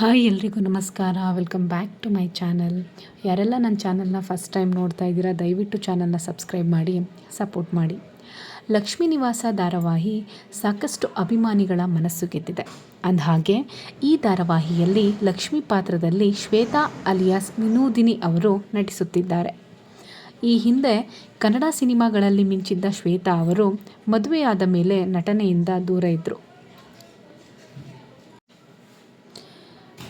Hi ಎಲ್ರಿಗೂ ನಮಸ್ಕಾರ. Welcome back to my channel ಯಾರೆಲ್ಲ ನನ್ನ ಚಾನಲ್ನ ಫಸ್ಟ್ ಟೈಮ್ ನೋಡ್ತಾ ಇದ್ದೀರಾ, ದಯವಿಟ್ಟು ಚಾನಲ್ನ ಸಬ್ಸ್ಕ್ರೈಬ್ ಮಾಡಿ ಸಪೋರ್ಟ್ ಮಾಡಿ. ಲಕ್ಷ್ಮೀ ನಿವಾಸ ಧಾರಾವಾಹಿ ಸಾಕಷ್ಟು ಅಭಿಮಾನಿಗಳ ಮನಸ್ಸು ಗೆದ್ದಿದೆ ಅಂದಹಾಗೆ, ಈ ಧಾರಾವಾಹಿಯಲ್ಲಿ ಲಕ್ಷ್ಮೀ ಪಾತ್ರದಲ್ಲಿ ಶ್ವೇತಾ ಅಲಿಯಾಸ್ ವಿನೋದಿನಿ ಅವರು ನಟಿಸುತ್ತಿದ್ದಾರೆ. ಈ ಹಿಂದೆ ಕನ್ನಡ ಸಿನಿಮಾಗಳಲ್ಲಿ ಮಿಂಚಿದ್ದ ಶ್ವೇತಾ ಅವರು ಮದುವೆಯಾದ ಮೇಲೆ ನಟನೆಯಿಂದ ದೂರ ಇದ್ದರು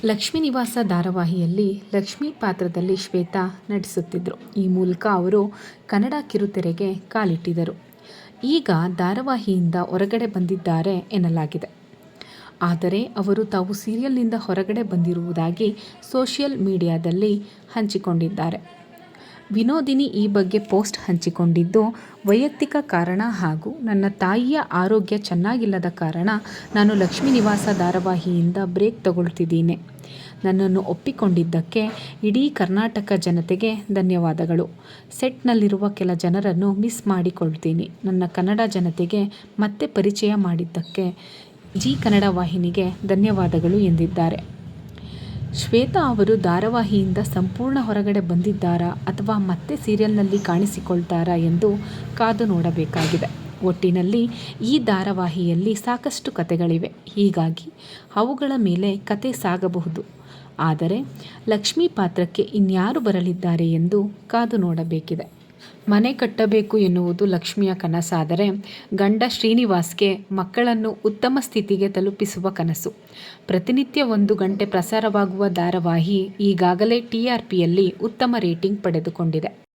ಲಕ್ಷ್ಮೀ ನಿವಾಸ ಧಾರಾವಾಹಿಯಲ್ಲಿ ಲಕ್ಷ್ಮೀ ಪಾತ್ರದಲ್ಲಿ ಶ್ವೇತಾ ನಟಿಸುತ್ತಿದ್ದರು ಈ ಮೂಲಕ ಅವರು ಕನ್ನಡ ಕಿರುತೆರೆಗೆ ಕಾಲಿಟ್ಟಿದರು ಈಗ ಧಾರಾವಾಹಿಯಿಂದ ಹೊರಗಡೆ ಬಂದಿದ್ದಾರೆ ಎನ್ನಲಾಗಿದೆ. ಆದರೆ ಅವರು ತಾವು ಸೀರಿಯಲ್ನಿಂದ ಹೊರಗಡೆ ಬಂದಿರುವುದಾಗಿ ಸೋಷಿಯಲ್ ಮೀಡಿಯಾದಲ್ಲಿ ಹಂಚಿಕೊಂಡಿದ್ದಾರೆ. ವಿನೋದಿನಿ ಈ ಬಗ್ಗೆ ಪೋಸ್ಟ್ ಹಂಚಿಕೊಂಡಿದ್ದು, ವೈಯಕ್ತಿಕ ಕಾರಣ ಹಾಗೂ ನನ್ನ ತಾಯಿಯ ಆರೋಗ್ಯ ಚೆನ್ನಾಗಿಲ್ಲದ ಕಾರಣ ನಾನು ಲಕ್ಷ್ಮೀ ನಿವಾಸ ಧಾರಾವಾಹಿಯಿಂದ ಬ್ರೇಕ್ ತಗೊಳ್ತಿದ್ದೀನಿ. ನನ್ನನ್ನು ಒಪ್ಪಿಕೊಂಡಿದ್ದಕ್ಕೆ ಇಡೀ ಕರ್ನಾಟಕ ಜನತೆಗೆ ಧನ್ಯವಾದಗಳು. ಸೆಟ್ನಲ್ಲಿರುವ ಕೆಲ ಜನರನ್ನು ಮಿಸ್ ಮಾಡಿಕೊಳ್ತೀನಿ. ನನ್ನ ಕನ್ನಡ ಜನತೆಗೆ ಮತ್ತೆ ಪರಿಚಯ ಮಾಡಿದ್ದಕ್ಕೆ ಜಿ ಕನ್ನಡ ವಾಹಿನಿಗೆ ಧನ್ಯವಾದಗಳು ಎಂದಿದ್ದಾರೆ. ಶ್ವೇತಾ ಅವರು ಧಾರಾವಾಹಿಯಿಂದ ಸಂಪೂರ್ಣ ಹೊರಗಡೆ ಬಂದಿದ್ದಾರಾ ಅಥವಾ ಮತ್ತೆ ಸೀರಿಯಲ್ನಲ್ಲಿ ಕಾಣಿಸಿಕೊಳ್ತಾರಾ ಎಂದು ಕಾದು ನೋಡಬೇಕಾಗಿದೆ. ಒಟ್ಟಿನಲ್ಲಿ ಈ ಧಾರಾವಾಹಿಯಲ್ಲಿ ಸಾಕಷ್ಟು ಕತೆಗಳಿವೆ ಹೀಗಾಗಿ ಅವುಗಳ ಮೇಲೆ ಕತೆ ಸಾಗಬಹುದು. ಆದರೆ ಲಕ್ಷ್ಮೀ ಪಾತ್ರಕ್ಕೆ ಇನ್ಯಾರು ಬರಲಿದ್ದಾರೆ ಎಂದು ಕಾದು ನೋಡಬೇಕಿದೆ. ಮನೆ ಕಟ್ಟಬೇಕು ಎನ್ನುವುದು ಲಕ್ಷ್ಮಿಯ ಕನಸಾದರೆ ಗಂಡ ಶ್ರೀನಿವಾಸ್ಗೆ ಮಕ್ಕಳನ್ನು ಉತ್ತಮ ಸ್ಥಿತಿಗೆ ತಲುಪಿಸುವ ಕನಸು. ಪ್ರತಿನಿತ್ಯ ಒಂದು ಗಂಟೆ ಪ್ರಸಾರವಾಗುವ ಧಾರಾವಾಹಿ ಈಗಾಗಲೇ ಟಿಆರ್ಪಿಯಲ್ಲಿ ಆರ್ ಪಿಯಲ್ಲಿ ಉತ್ತಮ ರೇಟಿಂಗ್ ಪಡೆದುಕೊಂಡಿದೆ.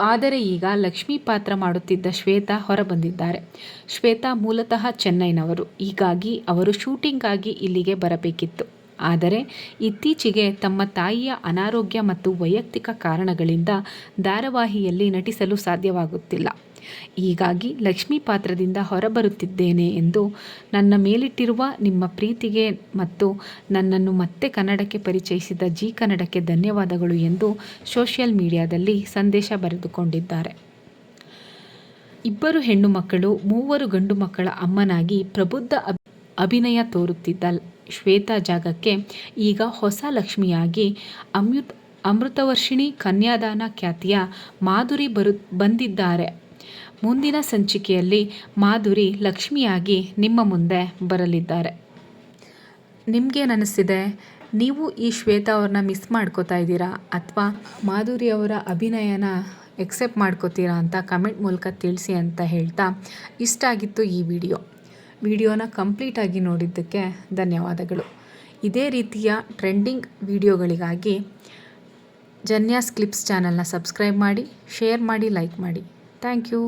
ಆದರೆ ಈಗ ಲಕ್ಷ್ಮಿ ಪಾತ್ರ ಮಾಡುತ್ತಿದ್ದ ಶ್ವೇತಾ ಹೊರಬಂದಿದ್ದಾರೆ. ಶ್ವೇತಾ ಮೂಲತಃ ಚೆನ್ನೈನವರು. ಹೀಗಾಗಿ ಅವರು ಶೂಟಿಂಗಾಗಿ ಇಲ್ಲಿಗೆ ಬರಬೇಕಿತ್ತು. ಆದರೆ ಇತ್ತೀಚೆಗೆ ತಮ್ಮ ತಾಯಿಯ ಅನಾರೋಗ್ಯ ಮತ್ತು ವೈಯಕ್ತಿಕ ಕಾರಣಗಳಿಂದ ಧಾರಾವಾಹಿಯಲ್ಲಿ ನಟಿಸಲು ಸಾಧ್ಯವಾಗುತ್ತಿಲ್ಲ. ಹೀಗಾಗಿ ಲಕ್ಷ್ಮಿ ಪಾತ್ರದಿಂದ ಹೊರಬರುತ್ತಿದ್ದೇನೆ ಎಂದು ನನ್ನ ಮೇಲಿಟ್ಟಿರುವ ನಿಮ್ಮ ಪ್ರೀತಿಗೆ ಮತ್ತು ನನ್ನನ್ನು ಮತ್ತೆ ಕನ್ನಡಕ್ಕೆ ಪರಿಚಯಿಸಿದ ಜಿ ಕನ್ನಡಕ್ಕೆ ಧನ್ಯವಾದಗಳು ಎಂದು ಸೋಷಿಯಲ್ ಮೀಡಿಯಾದಲ್ಲಿ ಸಂದೇಶ ಬರೆದುಕೊಂಡಿದ್ದಾರೆ. ಇಬ್ಬರು ಹೆಣ್ಣು ಮಕ್ಕಳು, ಮೂವರು ಗಂಡು ಮಕ್ಕಳ ಅಮ್ಮನಾಗಿ ಪ್ರಬುದ್ಧ ಅಭಿನಯ ತೋರುತ್ತಿದ್ದ ಶ್ವೇತಾ ಜಾಗಕ್ಕೆ ಈಗ ಹೊಸ ಲಕ್ಷ್ಮಿಯಾಗಿ ಅಮೃತ್, ಅಮೃತವರ್ಷಿಣಿ ಕನ್ಯಾದಾನ ಖ್ಯಾತಿಯ ಮಾಧುರಿ ಬರು, ಬಂದಿದ್ದಾರೆ. ಮುಂದಿನ ಸಂಚಿಕೆಯಲ್ಲಿ ಮಾಧುರಿ ಲಕ್ಷ್ಮಿಯಾಗಿ ನಿಮ್ಮ ಮುಂದೆ ಬರಲಿದ್ದಾರೆ. ನಿಮಗೇನಿಸ್ತಿದೆ ನೀವು ಈ ಶ್ವೇತಾ ಅವ್ರನ್ನ ಮಿಸ್ ಮಾಡ್ಕೋತಾ ಇದ್ದೀರಾ ಅಥವಾ ಮಾಧುರಿ ಅವರ ಅಭಿನಯನ ಎಕ್ಸೆಪ್ಟ್ ಮಾಡ್ಕೋತೀರಾ ಅಂತ ಕಮೆಂಟ್ ಮೂಲಕ ತಿಳಿಸಿ ಅಂತ ಹೇಳ್ತಾ ಇಷ್ಟ ಆಗಿತ್ತು ಈ ವಿಡಿಯೋ. ವಿಡಿಯೋನ ಕಂಪ್ಲೀಟಾಗಿ ನೋಡಿದ್ದಕ್ಕೆ ಧನ್ಯವಾದಗಳು. ಇದೇ ರೀತಿಯ ಟ್ರೆಂಡಿಂಗ್ ವಿಡಿಯೋಗಳಿಗಾಗಿ ಜನ್ಯಾಸ್ ಕ್ಲಿಪ್ಸ್ ಚಾನಲ್ನ ಸಬ್ಸ್ಕ್ರೈಬ್ ಮಾಡಿ, ಶೇರ್ ಮಾಡಿ, ಲೈಕ್ ಮಾಡಿ. Thank you.